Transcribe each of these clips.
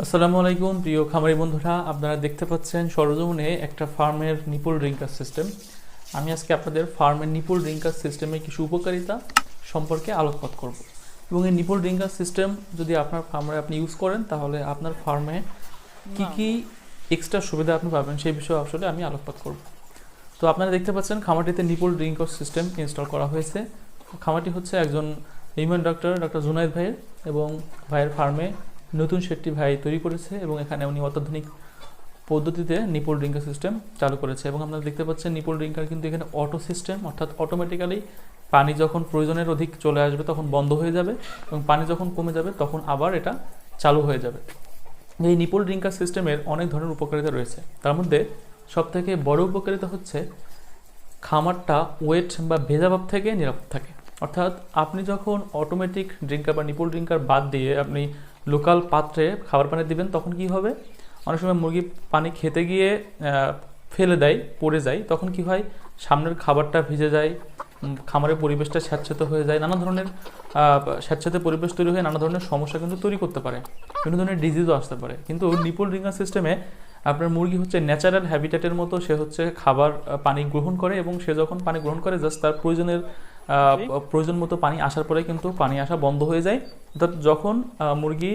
আসসালামু আলাইকুম, প্রিয় খামারি বন্ধুরা। আপনারা দেখতে পাচ্ছেন সরজমিনে একটা ফার্মের নিপুল ড্রিঙ্কার সিস্টেম। আমি আজকে আপনাদের ফার্মের নিপুল ড্রিঙ্কার সিস্টেমের কিছু উপকারিতা সম্পর্কে আলোকপাত করব। এবং এই নিপুল ড্রিঙ্কার সিস্টেম যদি আপনার ফার্মে আপনি ইউজ করেন, তাহলে আপনার ফার্মে কি কি এক্সট্রা সুবিধা আপনি পাবেন সেই বিষয়ে আসলে আমি আলোকপাত করব। তো আপনারা দেখতে পাচ্ছেন, খামারটিতে নিপুল ড্রিঙ্কার সিস্টেম ইনস্টল করা হয়েছে। খামারটি হচ্ছে একজন হিউম্যান ডক্টর ডক্টর জুনাইদ ভাইয়ের এবং ভাইয়ের ফার্মে নতুন সেটটি ভাই তৈরি করেছে এবং এখানে উনি অত্যাধুনিক পদ্ধতিতে নিপল ড্রিঙ্কার সিস্টেম চালু করেছে এবং আপনারা দেখতে পাচ্ছেন নিপল ড্রিঙ্কার কিন্তু এখানে অটো সিস্টেম অর্থাৎ অটোমেটিক্যালি পানি যখন প্রয়োজনের অধিক চলে আসবে তখন বন্ধ হয়ে যাবে এবং পানি যখন কমে যাবে তখন আবার এটা চালু হয়ে যাবে। এই নিপল ড্রিঙ্কার সিস্টেমের অনেক ধরনের উপকারিতা রয়েছে। তার মধ্যে সবথেকে বড় উপকারিতা হচ্ছে খামারটা ওয়েট বা ভেজাভাব থেকে নিরাপদ থাকে। অর্থাৎ আপনি যখন অটোমেটিক ড্রিঙ্কার বা নিপল ড্রিঙ্কার বাদ দিয়ে আপনি লোকাল পাত্রে খাবার পানি দিবেন, তখন কি হবে? অনেক সময় মুরগি পানি খেতে গিয়ে ফেলে দেয়, পড়ে যায়, তখন কি হয়? সামনের খাবারটা ভিজে যায় খামারের পরিবেশটা স্যাঁতস্যাঁতে হয়ে যায়, নানা ধরনের স্যাঁতস্যাঁতে পরিবেশ তৈরি হয়ে নানা ধরনের সমস্যা কিন্তু তৈরি করতে পারে। বিভিন্ন ধরনের ডিজিজও আসতে পারে। কিন্তু নিপল ড্রিঙ্কার সিস্টেমে আপনার মুরগি হচ্ছে ন্যাচারাল হ্যাবিটেটের মতো, সে হচ্ছে খাবার পানি গ্রহণ করে এবং সে যখন পানি গ্রহণ করে জাস্ট তার প্রয়োজনের প্রয়োজন মতো পানি আসার পরে কিন্তু পানি আসা বন্ধ হয়ে যায়। অর্থাৎ যখন মুরগি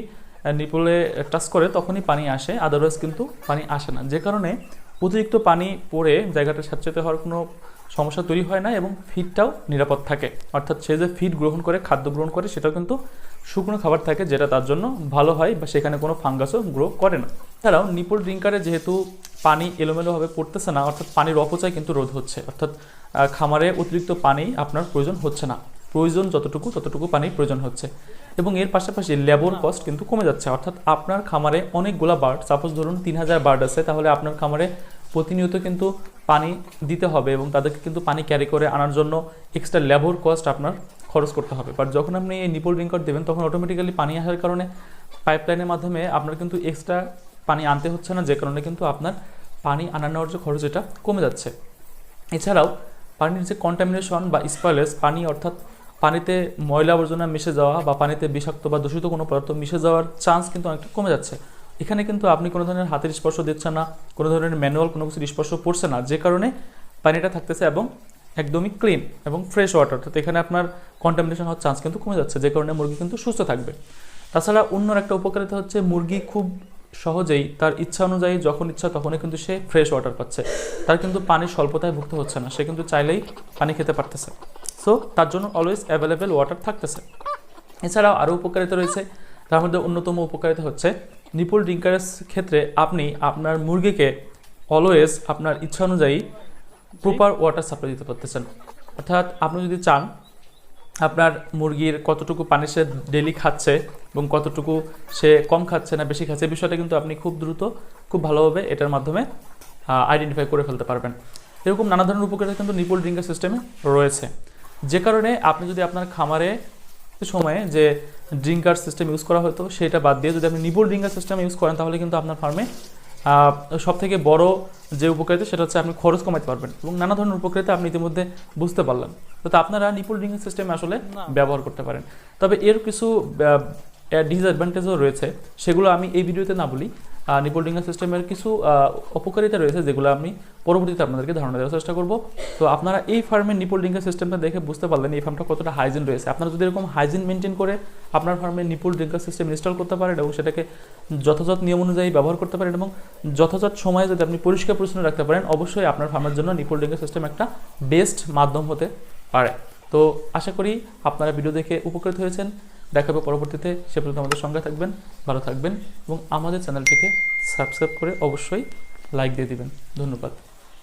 নিপলে টাচ করে তখনই পানি আসে আদারওয়াইজ কিন্তু পানি আসে না। যে কারণে অতিরিক্ত পানি পড়ে জায়গাটা স্যাঁতস্যাঁতে হওয়ার কোনো সমস্যা তৈরি হয় না এবং ফিডটাও নিরাপদ থাকে। অর্থাৎ সে যে ফিড গ্রহণ করে খাদ্য গ্রহণ করে সেটাও কিন্তু শুকনো খাবার থাকে যেটা তার জন্য ভালো হয় বা সেখানে কোনো ফাঙ্গাসও গ্রো করে না। তারাও নিপল ড্রিঙ্কারে যেহেতু পানি এলোমেলোভাবে পড়তেছে না অর্থাৎ পানির অপচয় কিন্তু রোধ হচ্ছে। অর্থাৎ খামারে অতিরিক্ত পানি আপনার প্রয়োজন হচ্ছে না। প্রয়োজন যতটুকু ততটুকু পানির প্রয়োজন হচ্ছে। এবং এর পাশাপাশি লেবর কস্ট কিন্তু কমে যাচ্ছে। অর্থাৎ আপনার খামারে অনেকগুলা বার্ড সাপোজ ধরুন তিন হাজার বার্ড আছে তাহলে আপনার খামারে প্রতিনিয়ত কিন্তু পানি দিতে হবে এবং তাদেরকে কিন্তু পানি ক্যারি করে আনার জন্য এক্সট্রা লেবর কস্ট আপনার খরচ করতে হবে। বাট যখন আপনি এই নিপল ড্রিঙ্কার দেবেন তখন অটোমেটিক্যালি পানি আসার কারণে পাইপলাইনের মাধ্যমে আপনার কিন্তু এক্সট্রা পানি আনতে হচ্ছে না, যে কারণে কিন্তু আপনার পানি আনা নেওয়ার যে খরচ, এটা কমে যাচ্ছে। এছাড়াও পানির যে কন্টামিনেশন বা স্পয়েলেস পানি অর্থাৎ পানিতে ময়লা আবর্জনা মিশে যাওয়া বা পানিতে বিষাক্ত বা দূষিত কোনো পদার্থ মিশে যাওয়ার চান্স কিন্তু অনেকটা কমে যাচ্ছে। এখানে কিন্তু আপনি কোনো ধরনের হাতের স্পর্শ দিচ্ছেন না, কোনো ধরনের ম্যানুয়াল কোনো কিছুর স্পর্শ পড়ছে না, যে কারণে পানিটা থাকতেছে এবং একদমই ক্লিন এবং ফ্রেশ ওয়াটার অর্থাৎ এখানে আপনার কন্টামিনেশন হওয়ার চান্স কিন্তু কমে যাচ্ছে, যে কারণে মুরগি কিন্তু সুস্থ থাকবে। তাছাড়া অন্য একটা উপকারিতা হচ্ছে মুরগি খুব সহজেই তার ইচ্ছা অনুযায়ী যখন ইচ্ছা তখনই কিন্তু সে ফ্রেশ ওয়াটার পাচ্ছে। তার কিন্তু পানির স্বল্পতায় ভুগতে হচ্ছে না, সে কিন্তু চাইলেই পানি খেতে পারতেছে। সো তার জন্য অলওয়েজ অ্যাভেলেবেল ওয়াটার থাকতেছে। এছাড়াও আরও উপকারিতা রয়েছে। তার মধ্যে অন্যতম উপকারিতা হচ্ছে নিপুল ড্রিঙ্কারের ক্ষেত্রে আপনি আপনার মুরগিকে অলওয়েজ আপনার ইচ্ছা অনুযায়ী প্রপার ওয়াটার সাপ্লাই দিতে পারতেছেন। অর্থাৎ আপনি যদি চান আপনার মুরগির কতটুকু পানি সে ডেলি খাচ্ছে এবং কতটুকু সে কম খাচ্ছে না বেশি খাচ্ছে বিষয়টা কিন্তু আপনি খুব দ্রুত, খুব ভালোভাবে এটার মাধ্যমে আইডেন্টিফাই করে ফেলতে পারবেন। এরকম নানা ধরনের উপকারিতা কিন্তু নিপল ড্রিঙ্কার সিস্টেমে রয়েছে। যে কারণে আপনি যদি আপনার খামারে সময়ে যে ড্রিঙ্কার সিস্টেম ইউজ করা হতো, সেটা বাদ দিয়ে যদি আপনি নিপল ড্রিঙ্কার সিস্টেম ইউজ করেন, তাহলে কিন্তু আপনার ফার্মে সব থেকে বড় যে উপকারিতা সেটা হচ্ছে আপনি খরচ কমাতে পারবেন এবং নানা ধরনের উপকারিতা আপনি ইতিমধ্যে বুঝতে পারলেন। তো আপনারা নিপুল ড্রিঙ্কিং সিস্টেম আসলে ব্যবহার করতে পারেন। তবে এর কিছু ডিসঅ্যাডভান্টেজও রয়েছে সেগুলো আমি এই ভিডিওতে না বলি। নিপল ড্রিঙ্কিং সিস্টেমের কিছু আহ, অপকারিতা রয়েছে যেগুলো আমি পরবর্তীতে আপনাদেরকে ধারণা দেওয়ার চেষ্টা করব। তো আপনারা এই ফার্মের নিপল ড্রিঙ্কিং সিস্টেমটা দেখে বুঝতে পারলেন এই ফার্মটা কতটা হাইজিন রয়েছে। আপনারা যদি এরকম হাইজিন মেনটেন করে আপনার ফার্মে নিপল ড্রিঙ্কার সিস্টেম ইনস্টল করতে পারেন এবং সেটাকে যথাযথ নিয়ম অনুযায়ী ব্যবহার করতে পারেন এবং যথাযথ সময়ে যদি আপনি পরিষ্কার পরিচ্ছন্ন রাখতে পারেন অবশ্যই আপনার ফার্মের জন্য নিপল ড্রিঙ্কার সিস্টেম একটা বেস্ট মাধ্যম হতে পারে। তো আশা করি আপনারা ভিডিও দেখে উপকৃত হয়েছেন। দেখাবে পরবর্তীতে। সে পর্যন্ত আমাদের সঙ্গে থাকবেন। ভালো থাকবেন এবং আমাদের চ্যানেলটিকে সাবস্ক্রাইব করে অবশ্যই লাইক দিয়ে দিবেন। ধন্যবাদ।